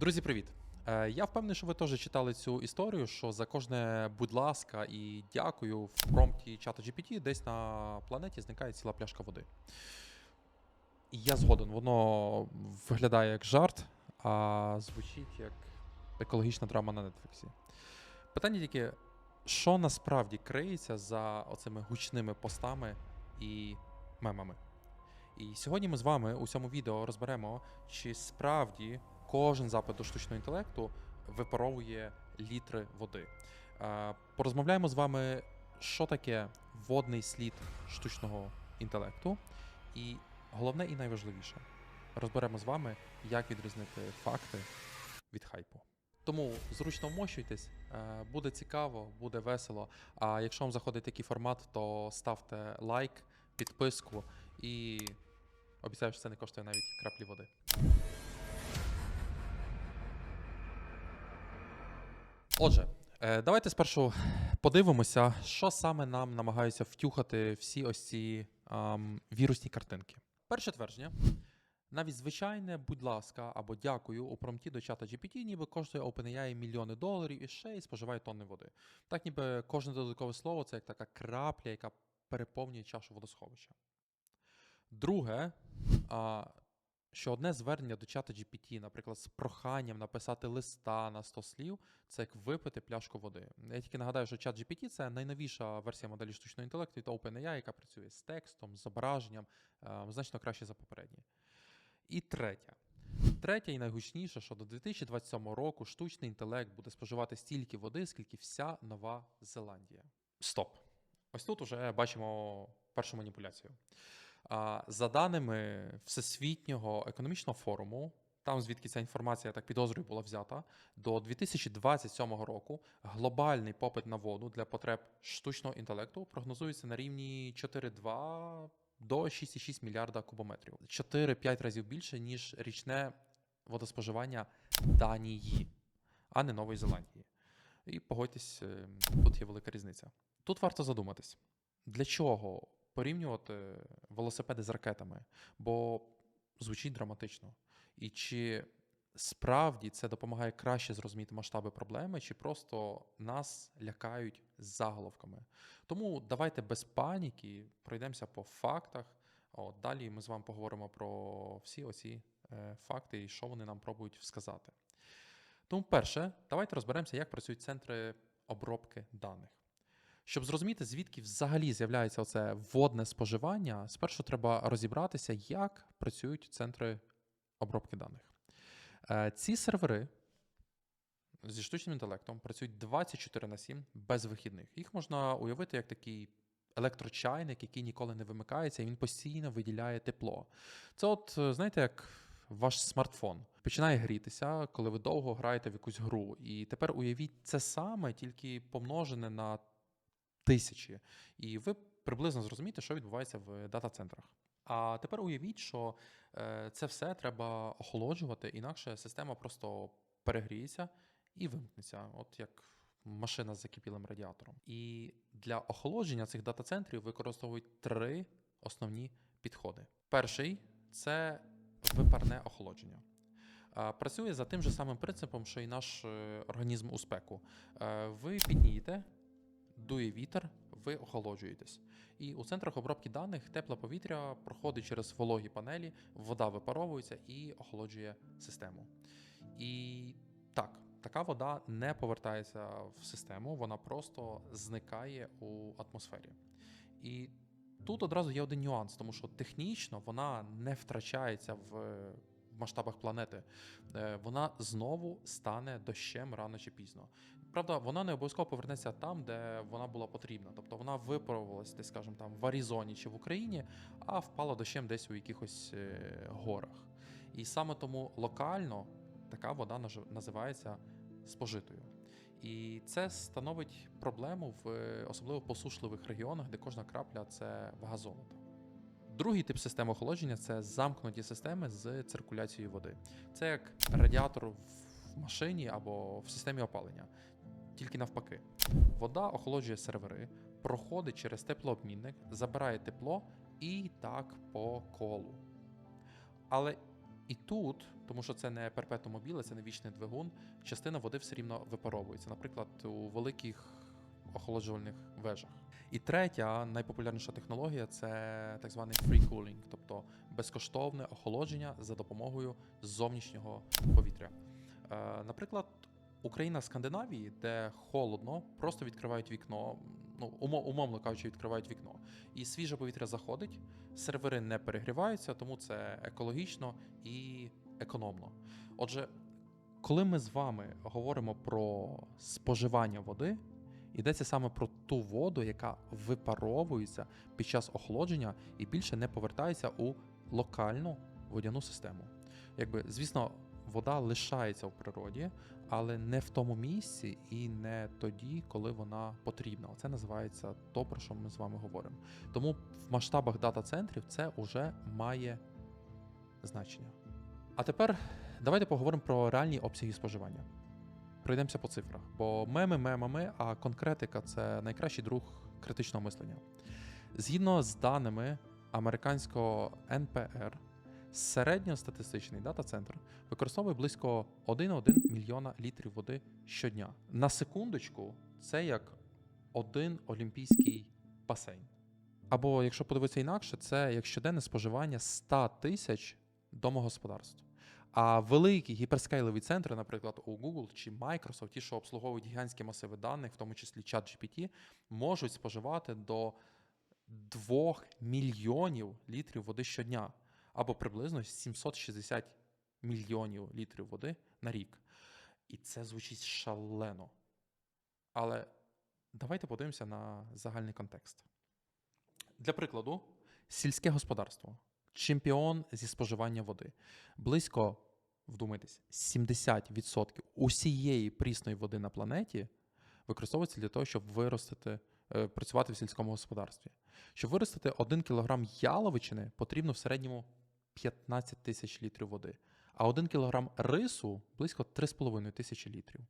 Друзі, привіт! Е, Я впевнений, що ви теж читали цю історію, що за кожне будь ласка і дякую в промпті чату GPT десь на планеті зникає ціла пляшка води. Я згоден, воно виглядає як жарт, а звучить як екологічна драма на Нетфліксі. Питання тільки, що насправді криється за оцими гучними постами і мемами? І сьогодні ми з вами у цьому відео розберемо, чи справді кожен запит до штучного інтелекту випаровує літри води. Е, Порозмовляємо з вами, що таке водний слід штучного інтелекту, і головне і найважливіше, розберемо з вами, як відрізнити факти від хайпу. Тому зручно вмощуйтесь, е, буде цікаво, буде весело. А якщо вам заходить такий формат, то ставте лайк, підписку і обіцяю, що це не коштує навіть краплі води. Отже, е, давайте спершу подивимося, що саме нам намагаються втюхати всі ось ці ам, вірусні картинки. Перше твердження. Навіть звичайне, будь ласка, або дякую у промті до чата GPT, ніби коштує OpenAI мільйони доларів і ще й споживає тонни води. Так, ніби кожне додаткове слово це як така крапля, яка переповнює чашу водосховища. Друге, а, що одне звернення до чата GPT, наприклад, з проханням написати листа на 100 слів, це як випити пляшку води. Я тільки нагадаю, що чат GPT це найновіша версія моделі штучного інтелекту від OpenAI, яка працює з текстом, зображенням, е, значно краще за попередні. І третє. Третє і найгучніше, що до 2027 року штучний інтелект буде споживати стільки води, скільки вся Нова Зеландія. Стоп. Ось тут уже бачимо першу маніпуляцію. За даними Всесвітнього економічного форуму, там звідки ця інформація, я так підозрюю, була взята, до 2027 року глобальний попит на воду для потреб штучного інтелекту прогнозується на рівні 4,2 до 6,6 мільярда кубометрів. 4-5 разів більше, ніж річне водоспоживання Данії, а не Нової Зеландії. І погодьтесь, е, тут є велика різниця. Тут варто задуматись, для чого порівнювати велосипеди з ракетами, бо звучить драматично. І чи справді це допомагає краще зрозуміти масштаби проблеми, чи просто нас лякають з заголовками. Тому давайте без паніки пройдемося по фактах. От, далі ми з вами поговоримо про всі оці е, факти і що вони нам пробують сказати. Тому, перше, давайте розберемося, як працюють центри обробки даних. Щоб зрозуміти, звідки взагалі з'являється оце водне споживання, спершу треба розібратися, як працюють центри обробки даних. Е, Ці сервери зі штучним інтелектом працюють 24 на 7 без вихідних. Їх можна уявити як такий електрочайник, який ніколи не вимикається, і він постійно виділяє тепло. Це, от, е, знаєте, як ваш смартфон починає грітися, коли ви довго граєте в якусь гру. І тепер уявіть це саме, тільки помножене на тисячі. І ви приблизно зрозумієте, що відбувається в дата-центрах. А тепер уявіть, що е, це все треба охолоджувати, інакше система просто перегріється і вимкнеться, от як машина з закипілим радіатором. І для охолодження цих дата-центрів використовують три основні підходи. Перший це випарне охолодження. Працює за тим же самим принципом, що і наш е, організм у спеку. Е, Ви піднієте, дує вітер, ви охолоджуєтесь. І у центрах обробки даних тепле повітря проходить через вологі панелі, вода випаровується і охолоджує систему. І так, така вода не повертається в систему, вона просто зникає у атмосфері. І тут одразу є один нюанс, тому що технічно вона не втрачається в масштабах планети. Е, Вона знову стане дощем рано чи пізно. Правда, вона не обов'язково повернеться там, де вона була потрібна. Тобто вона випарувалась, десь, скажімо, там в Аризоні чи в Україні, а впала дощем десь у якихось е, горах. І саме тому локально така вода називається спожитою. І це становить проблему в е, особливо посушливих регіонах, де кожна крапля це вага золота. Другий тип системи охолодження це замкнуті системи з циркуляцією води. Це як радіатор в машині або в системі опалення. Тільки навпаки, вода охолоджує сервери, проходить через теплообмінник, забирає тепло і так по колу. Але І тут, тому що це не перпетум мобіле, це не вічний двигун, частина води все рівно випаровується, наприклад, у великих охолоджувальних вежах. І третя, найпопулярніша технологія це так званий free cooling, тобто безкоштовне охолодження за допомогою зовнішнього повітря. Е, наприклад, Україна Скандинавії, де холодно, просто відкривають вікно, ну умо- умовно кажучи, відкривають вікно, і свіже повітря заходить, сервери не перегріваються, тому це екологічно і економно. Отже, коли ми з вами говоримо про споживання води, йдеться саме про ту воду, яка випаровується під час охолодження і більше не повертається у локальну водяну систему. Якби, звісно, вода лишається в природі, але не в тому місці і не тоді, коли вона потрібна. Це називається то, про що ми з вами говоримо. Тому в масштабах дата-центрів це вже має значення. А тепер давайте поговоримо про реальні обсяги споживання. Пройдемося по цифрах, бо меми мемами, а конкретика це найкращий друг критичного мислення. Згідно з даними американського НПР, середньостатистичний дата-центр використовує близько 1,1 мільйона літрів води щодня. На секундочку, це як один олімпійський басейн. Або, якщо подивитися інакше, це як щоденне споживання 100 тисяч домогосподарств. А великі гіперскейлові центри, наприклад, у Google чи Microsoft, ті, що обслуговують гігантські масиви даних, в тому числі ChatGPT, можуть споживати до 2 мільйонів літрів води щодня, або приблизно 760 мільйонів літрів води на рік. І це звучить шалено. Але давайте подивимося на загальний контекст. Для прикладу, сільське господарство чемпіон зі споживання води. Близько, вдумайтесь, 70% усієї прісної води на планеті використовується для того, щоб виростити, е, працювати в сільському господарстві. Щоб виростити 1 кг яловичини, потрібно в середньому 15 тисяч літрів води, а 1 кг рису близько 3,5 тисячі літрів.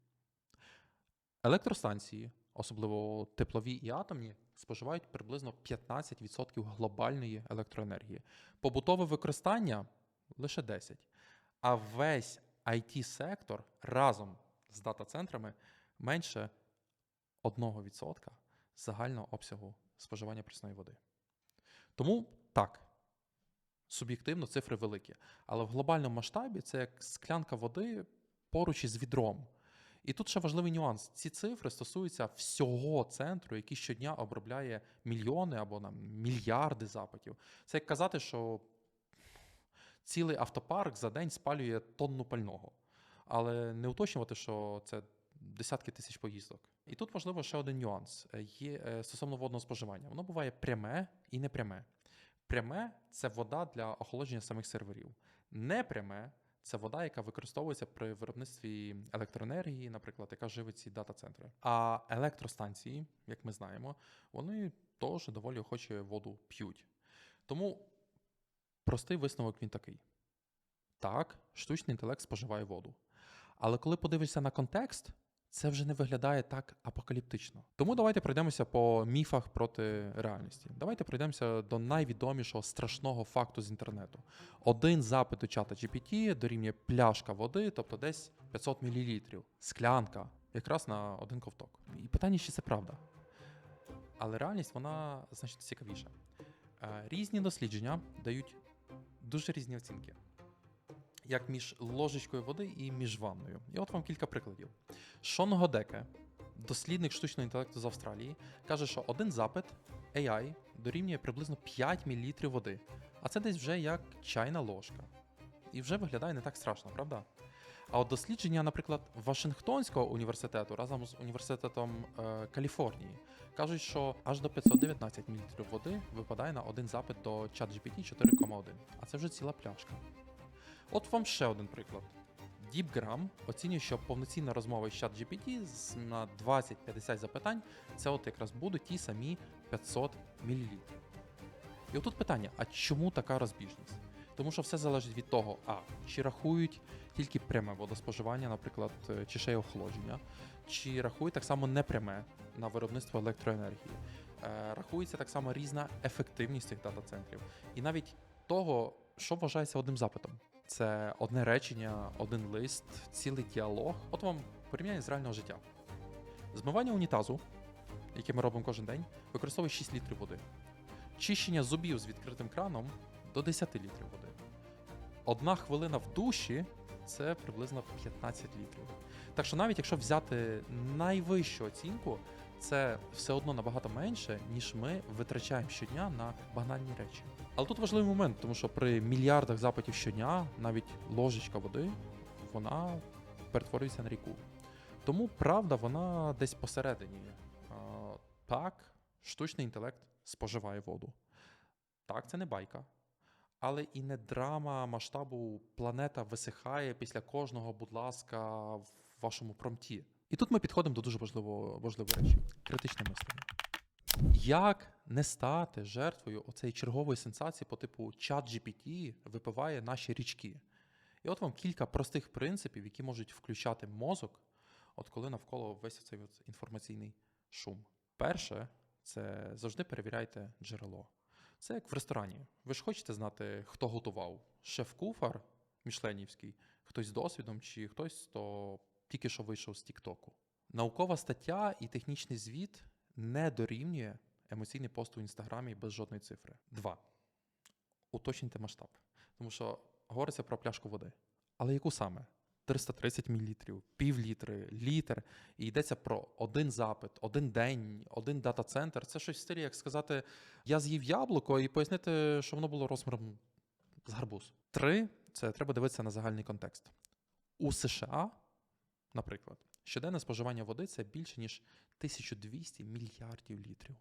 Електростанції, особливо теплові і атомні, споживають приблизно 15% глобальної електроенергії. Побутове використання лише 10%. А весь IT-сектор разом з дата-центрами менше 1% загального обсягу споживання прісної води. Тому так, суб'єктивно цифри великі. Але в глобальному масштабі це як склянка води поруч із відром. І тут ще важливий нюанс: ці цифри стосуються всього центру, який щодня обробляє мільйони або нам мільярди запитів. Це як казати, що цілий автопарк за день спалює тонну пального, але не уточнювати, що це десятки тисяч поїздок. І тут важливо ще один нюанс: є е, стосовно водного споживання. Воно буває пряме і непряме. Пряме це вода для охолодження самих серверів. Непряме це вода, яка використовується при виробництві електроенергії, наприклад, яка живить ці дата-центри. А електростанції, як ми знаємо, вони теж доволі охоче воду п'ють. Тому простий висновок він такий: так, штучний інтелект споживає воду. Але коли подивишся на контекст, це вже не виглядає так апокаліптично. Тому давайте пройдемося по міфах проти реальності. Давайте пройдемося до найвідомішого страшного факту з інтернету. Один запит у чата GPT дорівнює пляшка води, тобто десь 500 мл. Склянка, якраз на один ковток. І питання, чи це правда. Але реальність вона значно цікавіша. Е, Різні дослідження дають дуже різні оцінки. Як між ложечкою води і між ванною. І от вам кілька прикладів. Шон Годеке, дослідник штучного інтелекту з Австралії, каже, що один запит AI дорівнює приблизно 5 мл води. А це десь вже як чайна ложка. І вже виглядає не так страшно, правда? А от дослідження, наприклад, Вашингтонського університету разом з університетом е, Каліфорнії кажуть, що аж до 519 мл води випадає на один запит до ChatGPT 4,1. А це вже ціла пляшка. От вам ще один приклад. DeepGram оцінює, що повноцінна розмова з ChatGPT на 20-50 запитань це от якраз будуть ті самі 500 мл. І отут питання: а чому така розбіжність? Тому що все залежить від того, а чи рахують тільки пряме водоспоживання, наприклад, е, чи ще й охолодження, чи рахують так само непряме на виробництво електроенергії. Е, Рахується так само різна ефективність цих дата-центрів. І навіть того, що вважається одним запитом. Це одне речення, один лист, цілий діалог. От вам порівняння з реального життя. Змивання унітазу, яке ми робимо кожен день, використовує 6 літрів води. Чищення зубів з відкритим краном до 10 літрів води. Одна хвилина в душі це приблизно 15 літрів. Так що навіть якщо взяти найвищу оцінку, це все одно набагато менше, ніж ми витрачаємо щодня на банальні речі. Але тут важливий момент, тому що при мільярдах запитів щодня навіть ложечка води вона перетворюється на ріку. Тому правда, вона десь посередині. Так, штучний інтелект споживає воду. Так, це не байка. Але і не драма масштабу планета висихає після кожного, будь ласка, в вашому промті. І тут ми підходимо до дуже важливого, важливої речі критичне мислення. Як не стати жертвою оцеї чергової сенсації по типу чат GPT випиває наші річки? І от вам кілька простих принципів, які можуть включати мозок, от коли навколо весь цей інформаційний шум. Перше, це завжди перевіряйте джерело. Це як в ресторані. Ви ж хочете знати, хто готував? Шеф-куфар мішленівський, хтось з досвідом, чи хтось, хто тільки що вийшов з Тіктоку. Наукова стаття і технічний звіт не дорівнює емоційний пост у інстаграмі без жодної цифри. Два. Уточнюйте масштаб. Тому що говориться про пляшку води. Але яку саме? 330 мл, пів літри, літр. І йдеться про один запит, один день, один дата-центр. Це щось в стилі, як сказати, я з'їв яблуко і пояснити, що воно було розміром з гарбуз. Три це треба дивитися на загальний контекст. У США, наприклад, щоденне споживання води це більше ніж 1200 мільярдів літрів.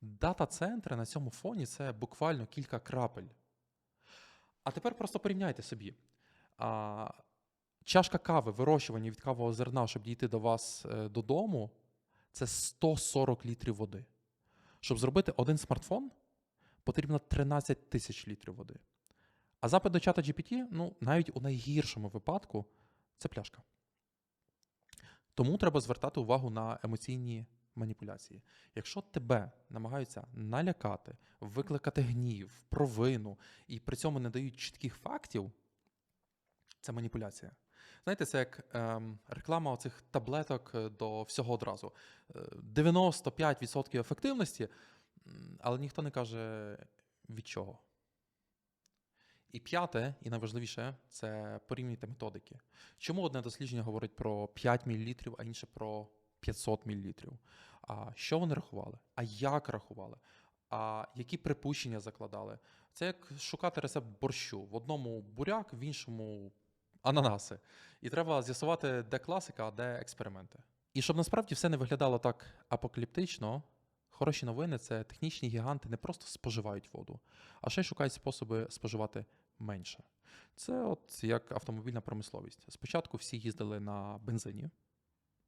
Дата-центри на цьому фоні це буквально кілька крапель. А тепер просто порівняйте собі. А, чашка кави, вирощування від кавового зерна, щоб дійти до вас е, додому, це 140 літрів води. Щоб зробити один смартфон, потрібно 13 тисяч літрів води. А запит до чата GPT, ну, навіть у найгіршому випадку, це пляшка. Тому треба звертати увагу на емоційні маніпуляції. Якщо тебе намагаються налякати, викликати гнів, провину і при цьому не дають чітких фактів, це маніпуляція. Знаєте, це як ем, реклама оцих таблеток е, до всього одразу. Е, 95% ефективності, але ніхто не каже від чого. І п'яте, і найважливіше, це порівнюйте методики. Чому одне дослідження говорить про 5 мл, а інше про 500 мл? А що вони рахували? А як рахували? А які припущення закладали? Це як шукати рецепт борщу. В одному буряк, в іншому ананаси. І треба з'ясувати, де класика, а де експерименти. І щоб насправді все не виглядало так апокаліптично, хороші новини це технічні гіганти не просто споживають воду, а ще й шукають способи споживати менше. Це от як автомобільна промисловість. Спочатку всі їздили на бензині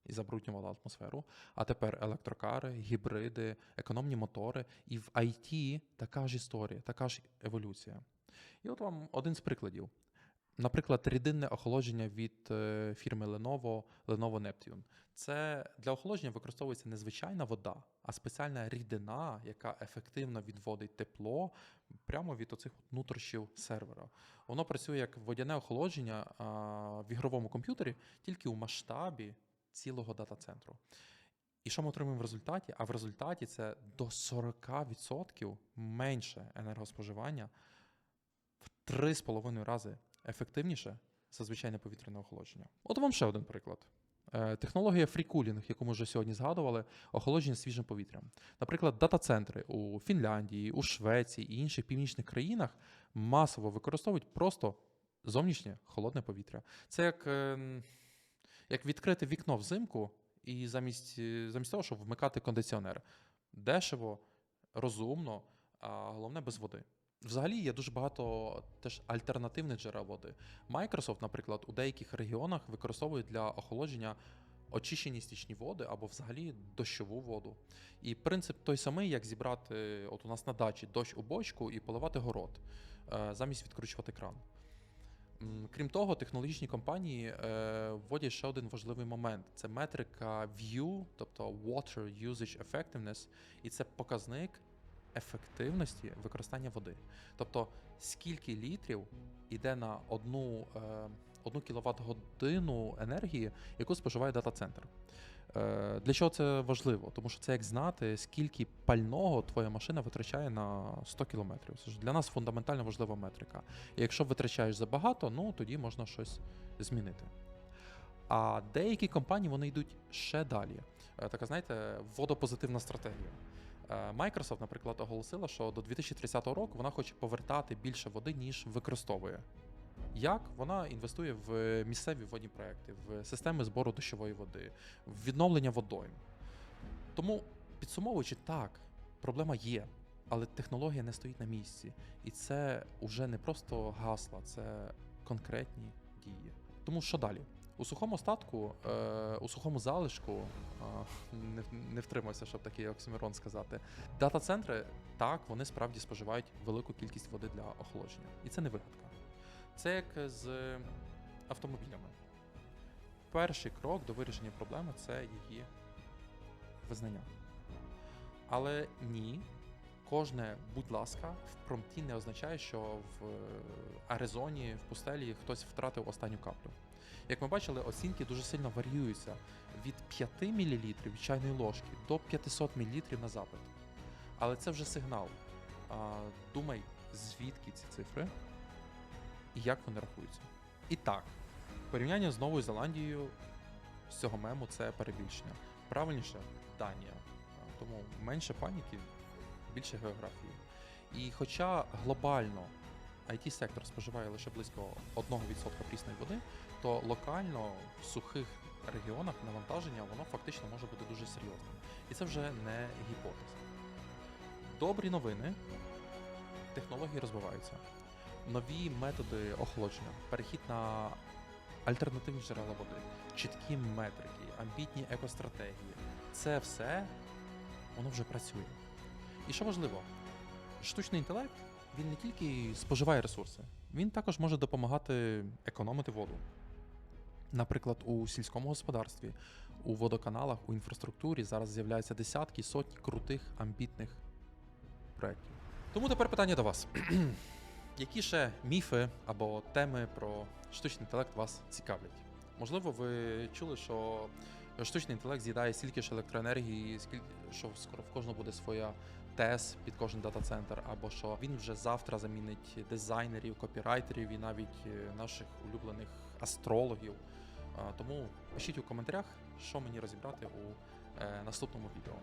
і забруднювали атмосферу, а тепер електрокари, гібриди, економні мотори, і в IT така ж історія, така ж еволюція. І от вам один з прикладів. Наприклад, рідинне охолодження від е, фірми Lenovo, Lenovo Neptune. Це для охолодження використовується не звичайна вода, а спеціальна рідина, яка ефективно відводить тепло прямо від оцих нутрощів сервера. Воно працює як водяне охолодження в ігровому комп'ютері, тільки у масштабі цілого дата-центру. І що ми отримуємо в результаті? А в результаті це до 40% менше енергоспоживання в 3,5 рази ефективніше за звичайне повітряне охолодження. От вам ще один приклад. Е, Технологія фрікулінг, яку ми вже сьогодні згадували, охолодження свіжим повітрям. Наприклад, дата-центри у Фінляндії, у Швеції і інших північних країнах масово використовують просто зовнішнє холодне повітря. Це як, е, як відкрити вікно взимку і замість, е, замість того, щоб вмикати кондиціонер. Дешево, розумно, а головне без води. Взагалі є дуже багато теж альтернативних джерел води. Microsoft, наприклад, у деяких регіонах використовує для охолодження очищені стічні води або взагалі дощову воду. І принцип той самий, як зібрати от у нас на дачі дощ у бочку і поливати город, е, замість відкручувати кран. Крім того, технологічні компанії е, вводять ще один важливий момент: це метрика VIEW, тобто Water Usage Effectiveness, і це показник ефективності використання води. Тобто, скільки літрів йде на одну, е, одну кВт годину енергії, яку споживає дата-центр. Е, Для чого це важливо? Тому що це як знати, скільки пального твоя машина витрачає на 100 кілометрів. Це ж для нас фундаментально важлива метрика. І якщо витрачаєш забагато, ну тоді можна щось змінити. А деякі компанії вони йдуть ще далі. Е, Така, знаєте, водопозитивна стратегія. Е, Microsoft, наприклад, оголосила, що до 2030 року вона хоче повертати більше води, ніж використовує. Як вона інвестує в місцеві водні проекти, в системи збору дощової води, в відновлення водойм. Тому, підсумовуючи, так, проблема є, але технологія не стоїть на місці. І це вже не просто гасла, це конкретні дії. Тому що далі? У сухому статку, е, у сухому залишку, е, не, не втримався, щоб такий оксимирон сказати. Дата-центри, так, вони справді споживають велику кількість води для охолодження. І це не вигадка. Це як з автомобілями. Перший крок до вирішення проблеми це її визнання. Але ні, кожне, будь ласка, в промпті не означає, що в Аризоні, в пустелі хтось втратив останню каплю. Як ми бачили, оцінки дуже сильно варіюються від 5 мл чайної ложки до 500 мл на запит. Але це вже сигнал. А, думай, звідки ці цифри і як вони рахуються. І так, порівняння з Новою Зеландією з цього мему це перебільшення. Правильніше Данія. Тому менше паніки, більше географії. І хоча глобально IT-сектор споживає лише близько 1% прісної води, то локально в сухих регіонах навантаження воно фактично може бути дуже серйозним. І це вже не гіпотеза. Добрі новини. Технології розвиваються. Нові методи охолодження, перехід на альтернативні джерела води, чіткі метрики, амбітні екостратегії. Це все воно вже працює. І що важливо, штучний інтелект він не тільки споживає ресурси, він також може допомагати економити воду. Наприклад, у сільському господарстві, у водоканалах, у інфраструктурі зараз з'являються десятки, сотні крутих амбітних проєктів. Тому тепер питання до вас. Які ще міфи або теми про штучний інтелект вас цікавлять? Можливо, ви чули, що штучний інтелект з'їдає стільки ж електроенергії, скільки що скоро в кожного буде своя ТЕС під кожен дата-центр, або що він вже завтра замінить дизайнерів, копірайтерів і навіть е, наших улюблених астрологів. Тому пишіть у коментарях, що мені розібрати у е, наступному відео.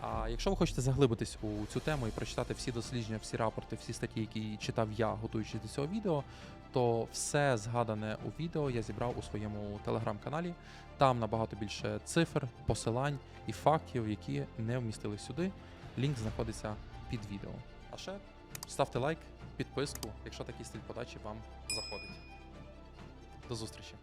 А якщо ви хочете заглибитись у цю тему і прочитати всі дослідження, всі рапорти, всі статті, які читав я, готуючись до цього відео, то все згадане у відео я зібрав у своєму телеграм-каналі. Там набагато більше цифр, посилань і фактів, які не вмістили сюди. Лінк знаходиться під відео. А ще ставте лайк, підписку, якщо такий стиль подачі вам заходить. До зустрічі!